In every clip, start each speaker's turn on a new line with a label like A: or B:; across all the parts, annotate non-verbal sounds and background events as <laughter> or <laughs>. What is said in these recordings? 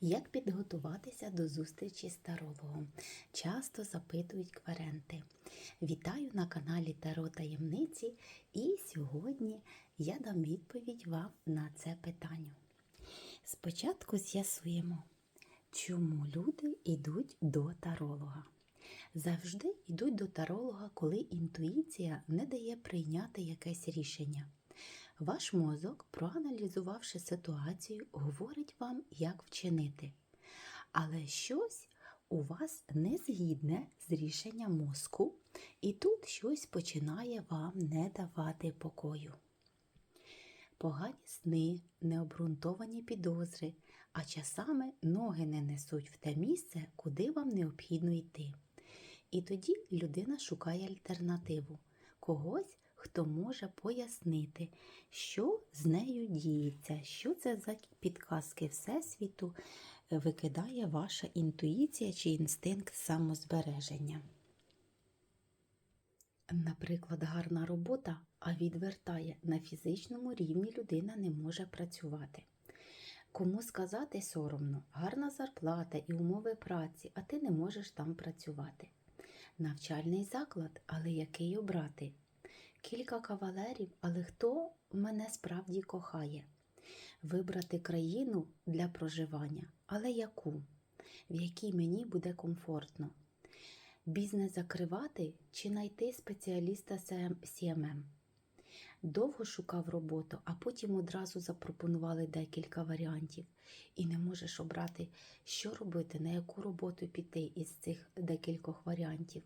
A: Як підготуватися до зустрічі з тарологом? Часто запитують кваренти. Вітаю на каналі Таро Таємниці, і сьогодні я дам відповідь вам на це питання. Спочатку з'ясуємо, чому люди йдуть до таролога. Завжди йдуть до таролога, коли інтуїція не дає прийняти якесь рішення. Ваш мозок, проаналізувавши ситуацію, говорить вам, як вчинити. Але щось у вас не згідне з рішенням мозку, і тут щось починає вам не давати покою. Погані сни, необґрунтовані підозри, а часами ноги не несуть в те місце, куди вам необхідно йти. І тоді людина шукає альтернативу когось, хто може пояснити, що з нею діється, що це за підказки Всесвіту е, викидає ваша інтуїція чи інстинкт самозбереження. Наприклад, гарна робота, а відвертає на фізичному рівні людина не може працювати. Кому сказати соромно, гарна зарплата і умови праці, а ти не можеш там працювати. Навчальний заклад, але який обрати? Кілька кавалерів, але хто мене справді кохає? Вибрати країну для проживання, але яку? В якій мені буде комфортно? Бізнес закривати чи знайти спеціаліста CMM? Довго шукав роботу, а потім одразу запропонували декілька варіантів, і не можеш обрати, що робити, на яку роботу піти із цих декількох варіантів.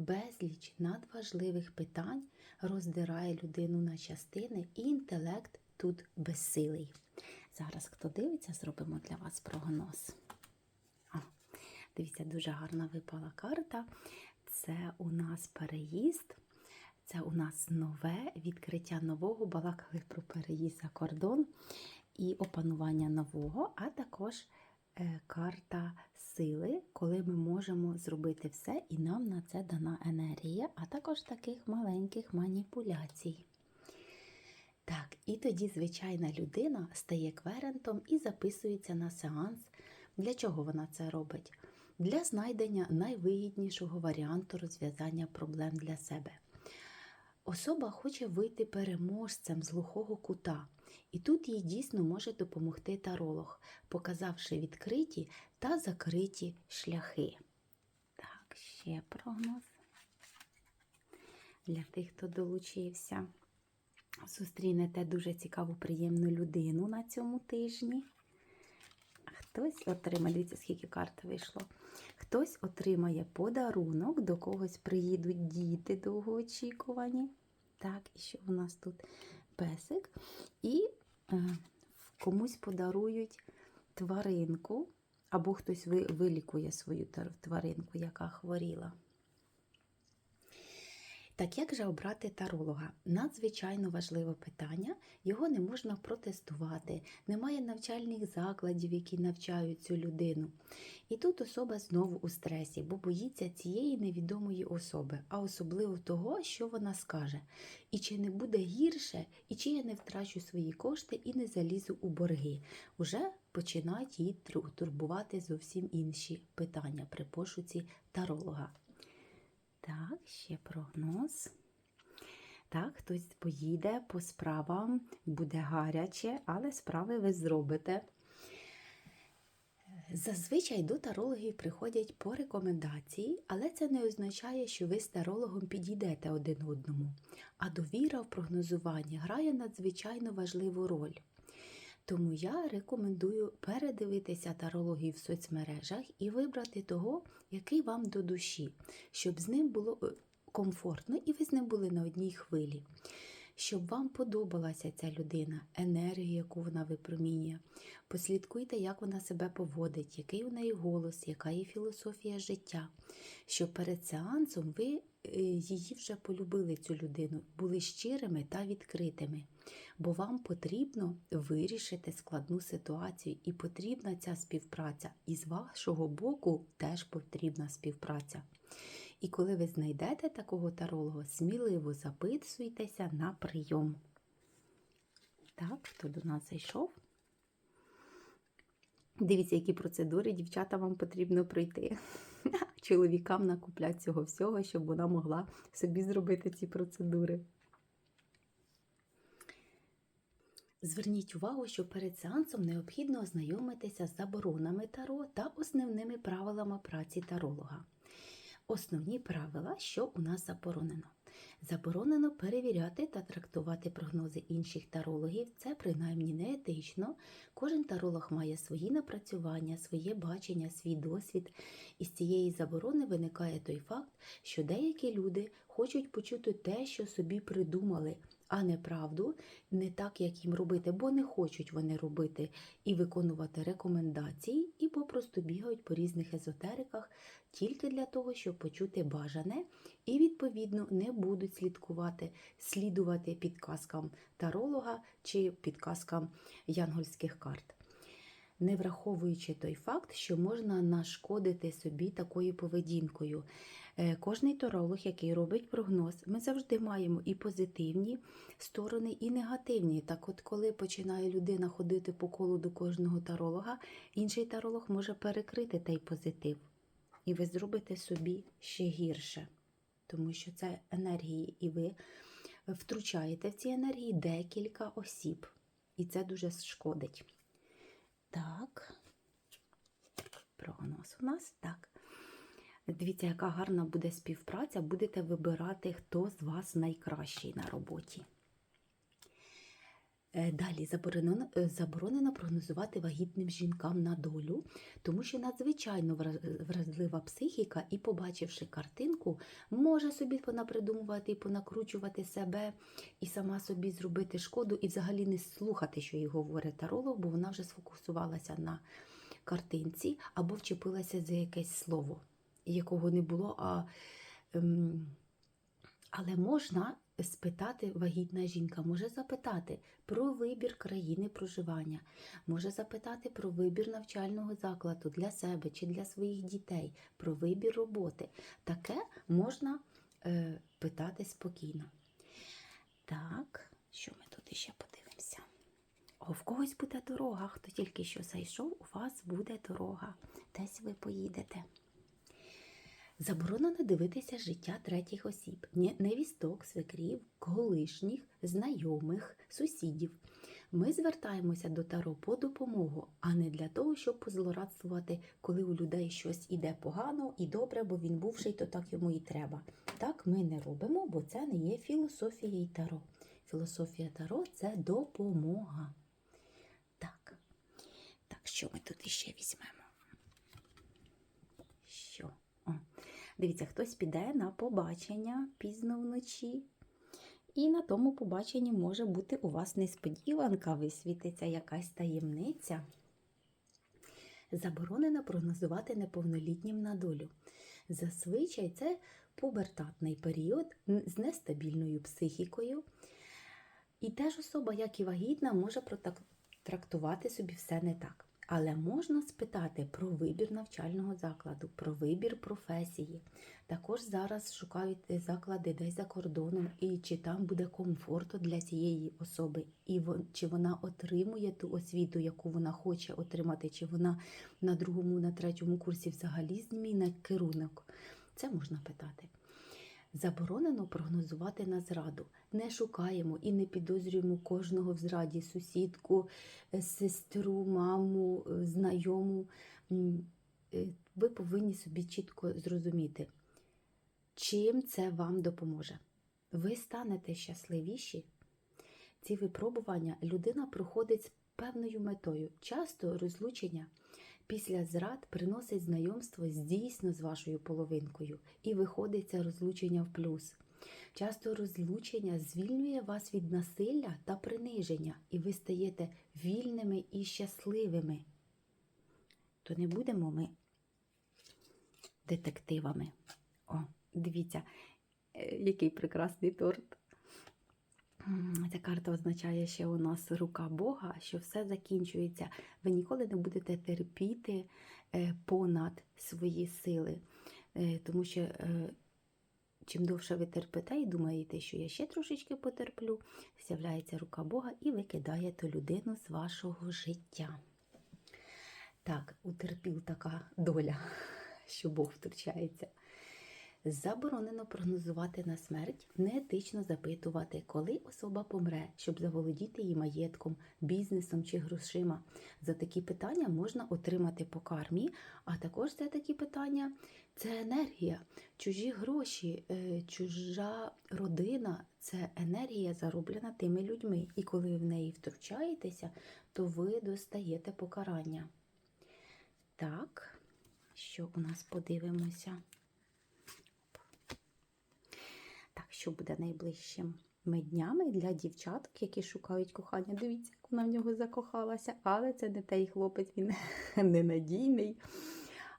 A: Безліч надважливих питань роздирає людину на частини, і інтелект тут безсилий. Зараз, хто дивиться, зробимо для вас прогноз. О, дивіться, дуже гарна випала карта. Це у нас переїзд. Це у нас нове відкриття нового, балакали про переїзд за кордон і опанування нового, а також карта сили, коли ми можемо зробити все, і нам на це дана енергія, а також таких маленьких маніпуляцій. Так, і тоді звичайна людина стає кверентом і записується на сеанс. Для чого вона це робить? Для знайдення найвигіднішого варіанту розв'язання проблем для себе. Особа хоче вийти переможцем з глухого кута, і тут їй дійсно може допомогти таролог, показавши відкриті та закриті шляхи. Так, ще прогноз для тих, хто долучився. Зустрінете дуже цікаву, приємну людину на цьому тижні. Хтось отримає, дивіться, скільки карт вийшло. Хтось отримає подарунок, до когось приїдуть діти довгоочікувані. Так, і що у нас тут песик. І комусь подарують тваринку, або хтось ви, вилікує свою тваринку, яка хворіла. Так як же обрати таролога? Надзвичайно важливе питання, його не можна протестувати, немає навчальних закладів, які навчають цю людину. І тут особа знову у стресі, бо боїться цієї невідомої особи, а особливо того, що вона скаже. І чи не буде гірше, і чи я не втрачу свої кошти і не залізу у борги. Уже починають її турбувати зовсім інші питання при пошуці таролога. Так, ще прогноз. Так, хтось поїде по справам, буде гаряче, але справи ви зробите. Зазвичай до тарологів приходять по рекомендації, але це не означає, що ви з тарологом підійдете один одному. А довіра в прогнозуванні грає надзвичайно важливу роль. Тому я рекомендую передивитися тарологів в соцмережах і вибрати того, який вам до душі, щоб з ним було комфортно і ви з ним були на одній хвилі. Щоб вам подобалася ця людина, енергію, яку вона випромінює. Послідкуйте, як вона себе поводить, який у неї голос, яка її філософія життя. Щоб перед сеансом ви її вже полюбили цю людину, були щирими та відкритими. Бо вам потрібно вирішити складну ситуацію, і потрібна ця співпраця. І з вашого боку теж потрібна співпраця. І коли ви знайдете такого таролога, сміливо записуйтеся на прийом. Так, хто до нас зайшов? Дивіться, які процедури дівчата вам потрібно пройти. <laughs> Чоловікам накуплять цього всього, щоб вона могла собі зробити ці процедури. Зверніть увагу, що перед сеансом необхідно ознайомитися з заборонами таро та основними правилами праці таролога. Основні правила, що у нас заборонено. Заборонено перевіряти та трактувати прогнози інших тарологів. Це принаймні не етично. Кожен таролог має свої напрацювання, своє бачення, свій досвід. І з цієї заборони виникає той факт, що деякі люди хочуть почути те, що собі придумали, а не правду, не так, як їм робити, бо не хочуть вони робити і виконувати рекомендації, і попросту бігають по різних езотериках тільки для того, щоб почути бажане, і відповідно не будуть слідкувати, слідувати підказкам таролога чи підказкам янгольських карт. Не враховуючи той факт, що можна нашкодити собі такою поведінкою. Е, Кожний таролог, який робить прогноз, ми завжди маємо і позитивні сторони, і негативні. Так от, коли починає людина ходити по колу до кожного таролога, інший таролог може перекрити той позитив. І ви зробите собі ще гірше, тому що це енергії, і ви втручаєте в ці енергії декілька осіб. І це дуже шкодить. Так, прогноз у нас так. Дивіться, яка гарна буде співпраця. Будете вибирати, хто з вас найкращий на роботі. Е, Далі заборонено, е, заборонено прогнозувати вагітним жінкам на долю, тому що надзвичайно вразлива психіка, і, побачивши картинку, може собі понапридумувати понакручувати себе, і сама собі зробити шкоду, і взагалі не слухати, що їй говорить таролог, бо вона вже сфокусувалася на картинці або вчепилася за якесь слово, якого не було. А, ем, але можна спитати вагітна жінка, може запитати про вибір країни проживання, може запитати про вибір навчального закладу для себе чи для своїх дітей, про вибір роботи. Таке можна е, питати спокійно. Так, що ми тут іще подивимося? О, в когось буде дорога. Хто тільки що зайшов, у вас буде дорога. Десь ви поїдете. Заборонено дивитися життя третіх осіб, невісток, свекрів, колишніх, знайомих, сусідів. Ми звертаємося до Таро по допомогу, а не для того, щоб позлорадствувати, коли у людей щось іде погано і добре, бо він бувший, то так йому і треба. Так ми не робимо, бо це не є філософією Таро. Філософія Таро це допомога. Так. Так, що ми тут іще візьмемо? Що? О. Дивіться, хтось піде на побачення пізно вночі. І на тому побаченні може бути у вас несподіванка, висвітиться якась таємниця. Заборонено прогнозувати неповнолітнім на долю. Зазвичай це пубертатний період з нестабільною психікою. І теж особа, як і вагітна, може трактувати собі все не так. Але можна спитати про вибір навчального закладу, про вибір професії. Також зараз шукають заклади десь за кордоном, і чи там буде комфорту для цієї особи, і чи вона отримує ту освіту, яку вона хоче отримати, чи вона на другому, на третьому курсі взагалі зміни керунок. Це можна питати. Заборонено прогнозувати на зраду. Не шукаємо і не підозрюємо кожного в зраді сусідку, е, сестру, маму, е, знайому. Е, Ви повинні собі чітко зрозуміти, чим це вам допоможе. Ви станете щасливіші. Ці випробування людина проходить з певною метою. Часто розлучення після зрад приносить знайомство дійсно з вашою половинкою, і виходить це розлучення в плюс. Часто розлучення звільнює вас від насилля та приниження, і ви стаєте вільними і щасливими. То не будемо ми детективами. О, дивіться, е, який прекрасний торт. Ця карта означає, що у нас рука Бога, що все закінчується. Ви ніколи не будете терпіти е, понад свої сили. Е, Тому що е, чим довше ви терпите і думаєте, що я ще трошечки потерплю, з'являється рука Бога і викидає ту людину з вашого життя. Так, утерпіл така доля, <laughs> що Бог втручається. Заборонено прогнозувати на смерть, неетично запитувати, коли особа помре, щоб заволодіти її маєтком, бізнесом чи грошима. За такі питання можна отримати по кармі, а також це такі питання це енергія, чужі гроші, е, чужа родина це енергія, зароблена тими людьми. І коли ви в неї втручаєтеся, то ви достаєте покарання. Так, що у нас подивимося? Так, що буде найближчими днями для дівчаток, які шукають кохання. Дивіться, як вона в нього закохалася, але це не той хлопець, він <laughs> ненадійний.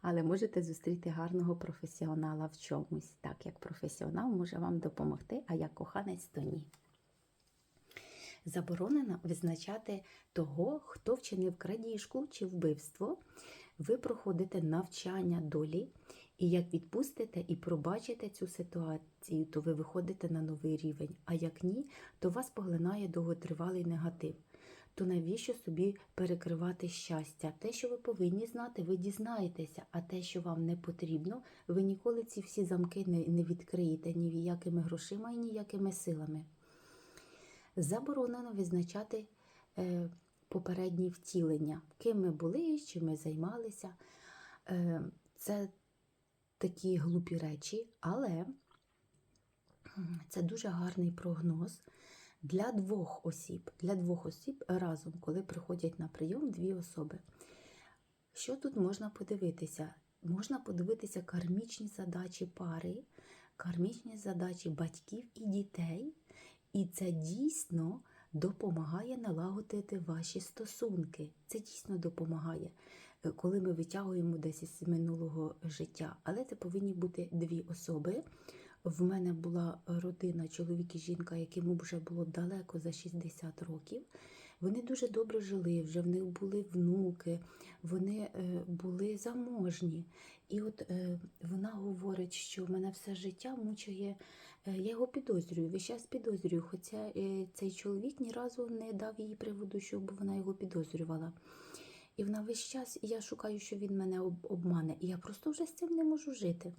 A: Але можете зустріти гарного професіонала в чомусь, так як професіонал може вам допомогти, а як коханець то ні. Заборонено визначати того, хто вчинив крадіжку чи вбивство. Ви проходите навчання долі, і як відпустите і пробачите цю ситуацію, то ви виходите на новий рівень. А як ні, то вас поглинає довготривалий негатив. То навіщо собі перекривати щастя? Те, що ви повинні знати, ви дізнаєтеся, а те, що вам не потрібно, ви ніколи ці всі замки не, відкриєте ніякими грошима і ніякими силами. Заборонено визначати е, попередні втілення, ким ми були, чим ми займалися. Е, це такі глупі речі, але це дуже гарний прогноз для двох осіб. Для двох осіб разом, коли приходять на прийом дві особи. Що тут можна подивитися? Можна подивитися кармічні задачі пари, кармічні задачі батьків і дітей, і це дійсно допомагає налагодити ваші стосунки. Це дійсно допомагає, коли ми витягуємо десь із минулого життя. Але це повинні бути дві особи. В мене була родина, чоловік і жінка, яким вже було далеко за 60 років. Вони дуже добре жили, вже в них були внуки, вони е, були заможні. І от е, вона говорить, що мене все життя мучає. е, Я його підозрюю, весь час підозрюю, хоча цей чоловік ні разу не дав їй приводу, щоб вона його підозрювала. І вона весь час я шукаю, що він мене обмане, і я просто вже з цим не можу жити.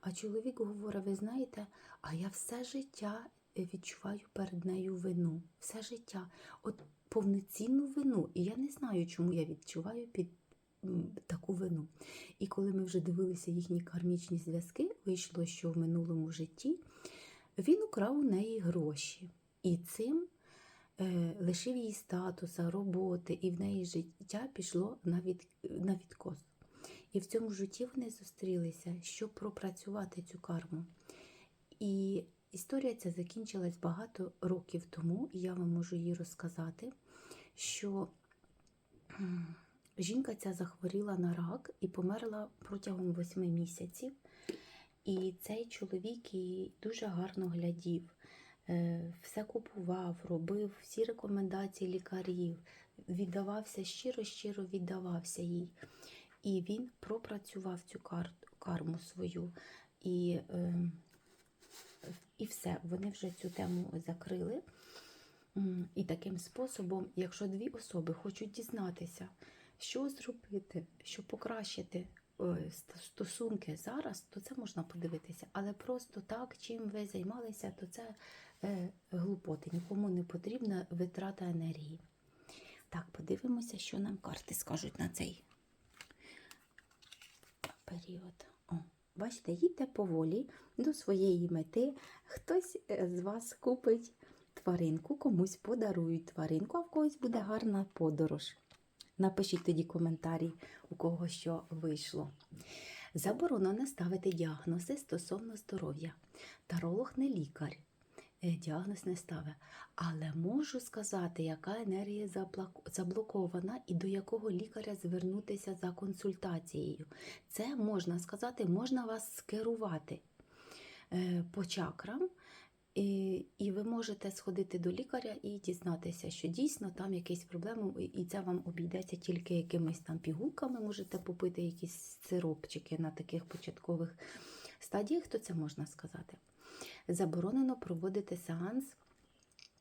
A: А чоловік говорить: ви знаєте, а я все життя е, відчуваю перед нею вину. Все життя. От повноцінну вину. І я не знаю, чому я відчуваю під таку вину. І коли ми вже дивилися їхні кармічні зв'язки, вийшло, що в минулому житті він украв у неї гроші. І цим лишив їй статуса, роботи, і в неї життя пішло на, від, на відкос. І в цьому житті вони зустрілися, щоб пропрацювати цю карму. І історія ця закінчилась багато років тому, і я вам можу її розказати, що жінка ця захворіла на рак і померла протягом восьми місяців. І цей чоловік її дуже гарно глядів, е, все купував, робив всі рекомендації лікарів, віддавався щиро-щиро віддавався їй. І він пропрацював цю кар- карму свою. І, е, і все, вони вже цю тему закрили. І таким способом, якщо дві особи хочуть дізнатися, що зробити, щоб покращити е, стосунки зараз, то це можна подивитися. Але просто так, чим ви займалися, то це е, глупоти. Нікому не потрібна витрата енергії. Так, подивимося, що нам карти скажуть на цей період. О, бачите, їдьте поволі до своєї мети. Хтось е, з вас купить тваринку, комусь подарують тваринку, а в когось буде гарна подорож. Напишіть тоді коментарі, у кого що вийшло. Заборонено ставити діагнози стосовно здоров'я. Таролог не лікар, е, діагноз не ставить. Але можу сказати, яка енергія заблокована і до якого лікаря звернутися за консультацією. Це можна сказати, можна вас скерувати е, по чакрам. І, і ви можете сходити до лікаря і дізнатися, що дійсно там якісь проблеми, і це вам обійдеться тільки якимись там пігулками, можете попити якісь сиропчики на таких початкових стадіях, то це можна сказати. Заборонено проводити сеанс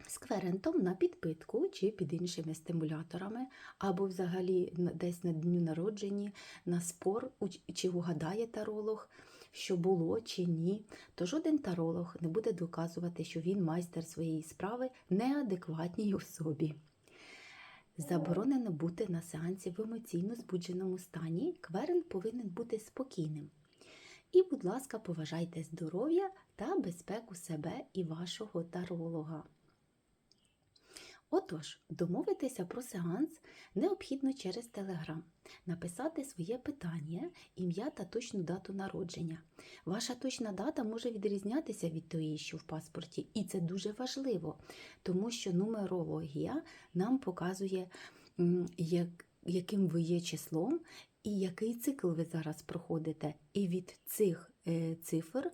A: з кверентом на підпитку чи під іншими стимуляторами, або взагалі десь на дню народження, на спор, чи угадає таролог, що було чи ні, то жоден таролог не буде доказувати, що він майстер своєї справи неадекватній особі. Заборонено бути на сеансі в емоційно збудженому стані. Кверен повинен бути спокійним. І, будь ласка, поважайте здоров'я та безпеку себе і вашого таролога. Отож, домовитися про сеанс необхідно через Телеграм, написати своє питання, ім'я та точну дату народження. Ваша точна дата може відрізнятися від тої, що в паспорті, і це дуже важливо, тому що нумерологія нам показує, як, яким ви є числом і який цикл ви зараз проходите. І від цих е, цифр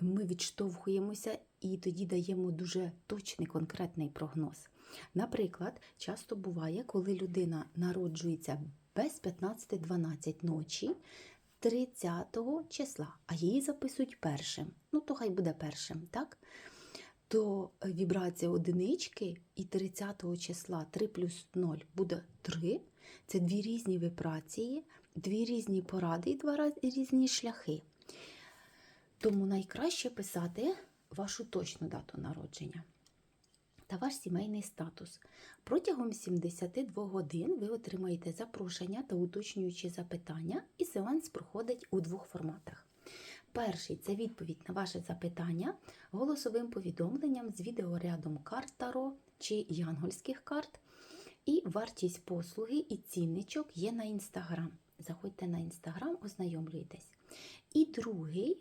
A: ми відштовхуємося і тоді даємо дуже точний конкретний прогноз. Наприклад, часто буває, коли людина народжується без 15-12 ночі 30 числа, а її записують першим. Ну, то хай буде першим, так? То вібрація одинички і 30 числа 3 плюс 0 буде 3. Це дві різні вібрації, дві різні поради і два різні шляхи. Тому найкраще писати вашу точну дату народження та ваш сімейний статус. Протягом 72 годин ви отримаєте запрошення та уточнюючі запитання, і сеанс проходить у двох форматах. Перший це відповідь на ваше запитання голосовим повідомленням з відеорядом карт Таро чи янгольських карт. І вартість послуги і цінничок є на інстаграм. Заходьте на інстаграм, ознайомлюйтесь. І другий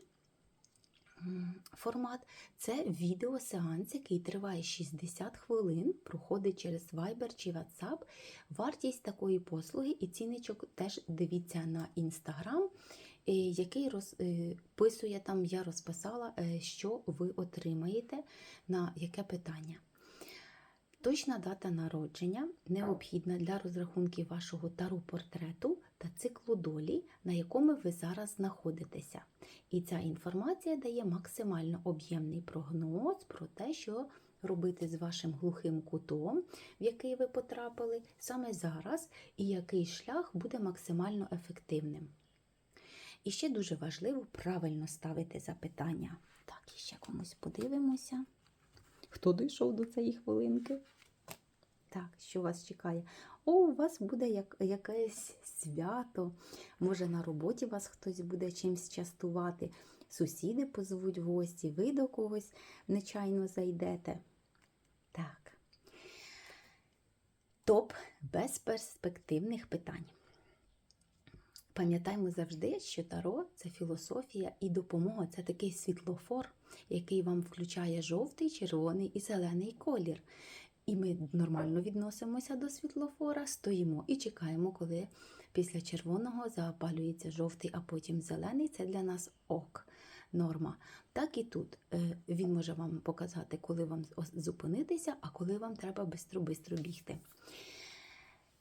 A: формат це відеосеанс, який триває 60 хвилин, проходить через Viber чи WhatsApp. Вартість такої послуги і ціничок теж дивіться на інстаграм, е, який розписує там, я розписала, е, що ви отримаєте, на яке питання. Точна дата народження необхідна для розрахунків вашого тару портрету та циклу долі, на якому ви зараз знаходитеся. І ця інформація дає максимально об'ємний прогноз про те, що робити з вашим глухим кутом, в який ви потрапили саме зараз, і який шлях буде максимально ефективним. І ще дуже важливо правильно ставити запитання. Так, і ще комусь подивимося. Хто дійшов до цієї хвилинки? Так, що вас чекає? О, у вас буде як, якесь свято. Може, на роботі вас хтось буде чимсь частувати. Сусіди позвуть гості, ви до когось нечайно зайдете. Так. Топ безперспективних питань. Пам'ятаймо завжди, що таро це філософія і допомога це такий світлофор, який вам включає жовтий, червоний і зелений колір. І ми нормально відносимося до світлофора, стоїмо і чекаємо, коли після червоного запалюється жовтий, а потім зелений. Це для нас ок, норма. Так і тут Е, він може вам показати, коли вам зупинитися, а коли вам треба бистро-бистро бігти.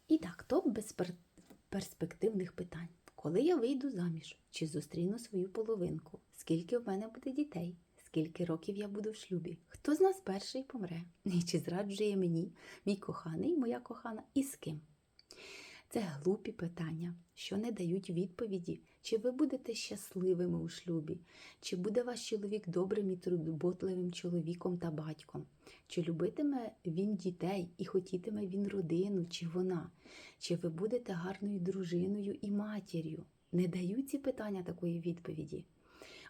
A: І так, топ безперспективних питань. Коли я вийду заміж, чи зустріну свою половинку? Скільки в мене буде дітей? Скільки років я буду в шлюбі? Хто з нас перший помре? І чи зраджує мені мій коханий, моя кохана, і з ким? Це глупі питання, що не дають відповіді, чи ви будете щасливими у шлюбі, чи буде ваш чоловік добрим і турботливим чоловіком та батьком, чи любитиме він дітей і хотітиме він родину, чи вона, чи ви будете гарною дружиною і матір'ю. Не дають ці питання такої відповіді.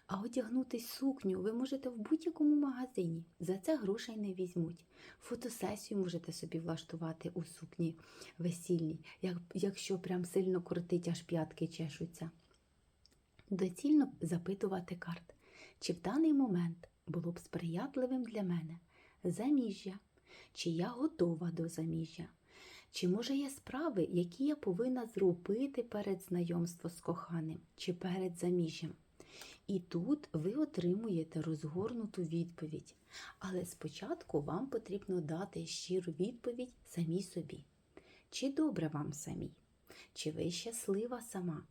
A: А одягнути сукню ви можете в будь-якому магазині. За це грошей не візьмуть. Фотосесію можете собі влаштувати у сукні весільній, якщо прям сильно крутить, аж п'ятки чешуться. Доцільно запитувати карт, чи в даний момент було б сприятливим для мене заміжжя, чи я готова до заміжжя, чи може є справи, які я повинна зробити перед знайомством з коханим, чи перед заміжжям. І тут ви отримуєте розгорнуту відповідь. Але спочатку вам потрібно дати щиру відповідь самій собі. Чи добре вам самій? Чи ви щаслива сама?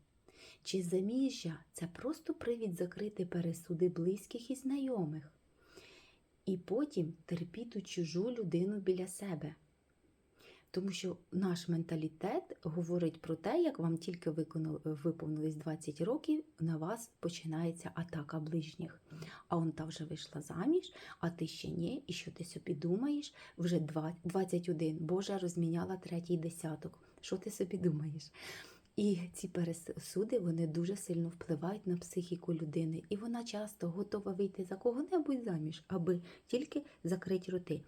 A: Чи заміжжя це просто привід закрити пересуди близьких і знайомих? і потім терпіти чужу людину біля себе. Тому що наш менталітет говорить про те, як вам тільки виповнилось 20 років, на вас починається атака ближніх. А он та вже вийшла заміж, а ти ще ні, і що ти собі думаєш? Вже 21, Боже, розміняла третій десяток. Що ти собі думаєш? І ці пересуди вони дуже сильно впливають на психіку людини, і вона часто готова вийти за кого-небудь заміж, аби тільки закрити роти.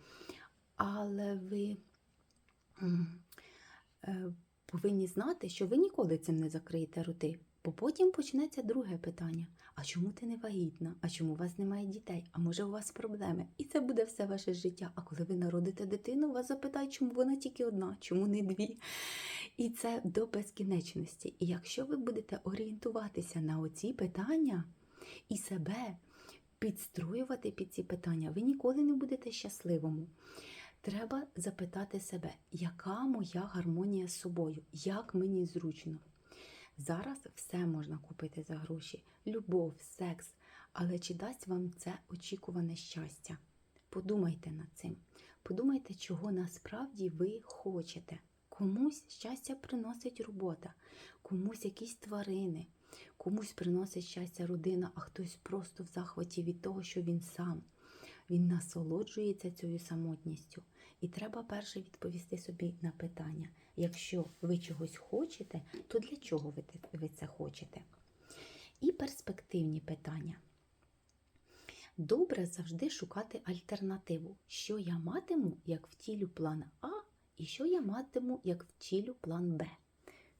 A: Але ви повинні знати, що ви ніколи цим не закриєте роти. Бо потім почнеться друге питання: а чому ти не вагітна? А чому у вас немає дітей? А може у вас проблеми? І це буде все ваше життя. А коли ви народите дитину, вас запитають, чому вона тільки одна, чому не дві? І це до безкінечності. І якщо ви будете орієнтуватися на оці питання і себе підстроювати під ці питання, ви ніколи не будете щасливому. Треба запитати себе, яка моя гармонія з собою, як мені зручно. Зараз все можна купити за гроші: любов, секс. Але чи дасть вам це очікуване щастя? Подумайте над цим. Подумайте, чого насправді ви хочете. Комусь щастя приносить робота, комусь якісь тварини, комусь приносить щастя родина, а хтось просто в захваті від того, що він сам. Він насолоджується цією самотністю. І треба перше відповісти собі на питання: якщо ви чогось хочете, то для чого ви, це хочете? І перспективні питання. Добре завжди шукати альтернативу, що я матиму, як втілю план А, і що я матиму, як втілю план Б.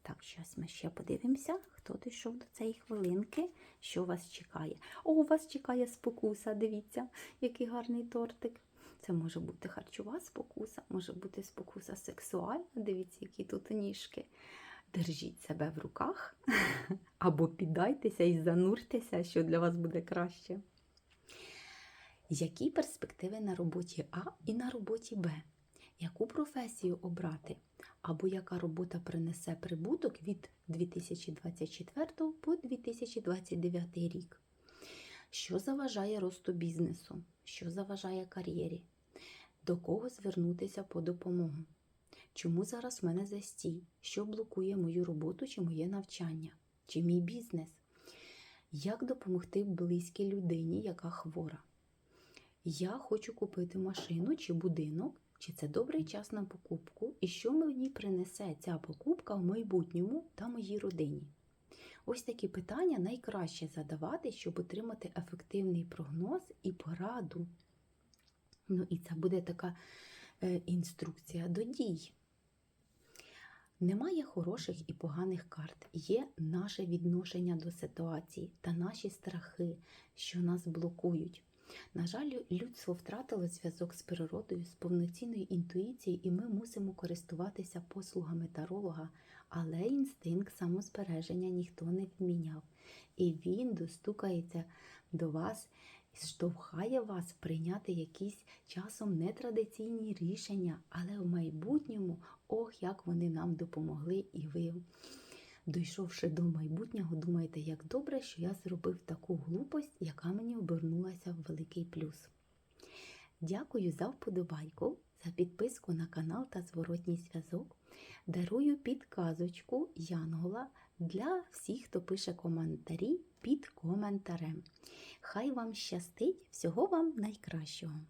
A: Так, зараз ми ще подивимося, хто дійшов до цієї хвилинки, що вас чекає. О, у вас чекає спокуса, дивіться, який гарний тортик. Це може бути харчова спокуса, може бути спокуса сексуальна, дивіться, які тут ніжки. Держіть себе в руках <laughs> або піддайтеся і зануртеся, що для вас буде краще. Які перспективи на роботі А і на роботі Б? Яку професію обрати? Або яка робота принесе прибуток від 2024 по 2029 рік? Що заважає росту бізнесу? Що заважає кар'єрі? До кого звернутися по допомогу? Чому зараз в мене застій? Що блокує мою роботу чи моє навчання? Чи мій бізнес? Як допомогти близькій людині, яка хвора? Я хочу купити машину чи будинок, чи це добрий час на покупку, і що мені принесе ця покупка в майбутньому та моїй родині? Ось такі питання найкраще задавати, щоб отримати ефективний прогноз і пораду. Ну і це буде така е, інструкція до дій. Немає хороших і поганих карт. Є наше відношення до ситуації та наші страхи, що нас блокують. На жаль, людство втратило зв'язок з природою, з повноцінною інтуїцією, і ми мусимо користуватися послугами таролога, але інстинкт самозбереження ніхто не відміняв. І він достукається до вас і штовхає вас прийняти якісь часом нетрадиційні рішення, але в майбутньому, ох, як вони нам допомогли, і ви, дійшовши до майбутнього, думаєте, як добре, що я зробив таку глупость, яка мені обернулася в великий плюс. Дякую за вподобайку, за підписку на канал та зворотній зв'язок. Дарую підказочку Янгола для всіх, хто пише коментарі під коментарем. Хай вам щастить, всього вам найкращого!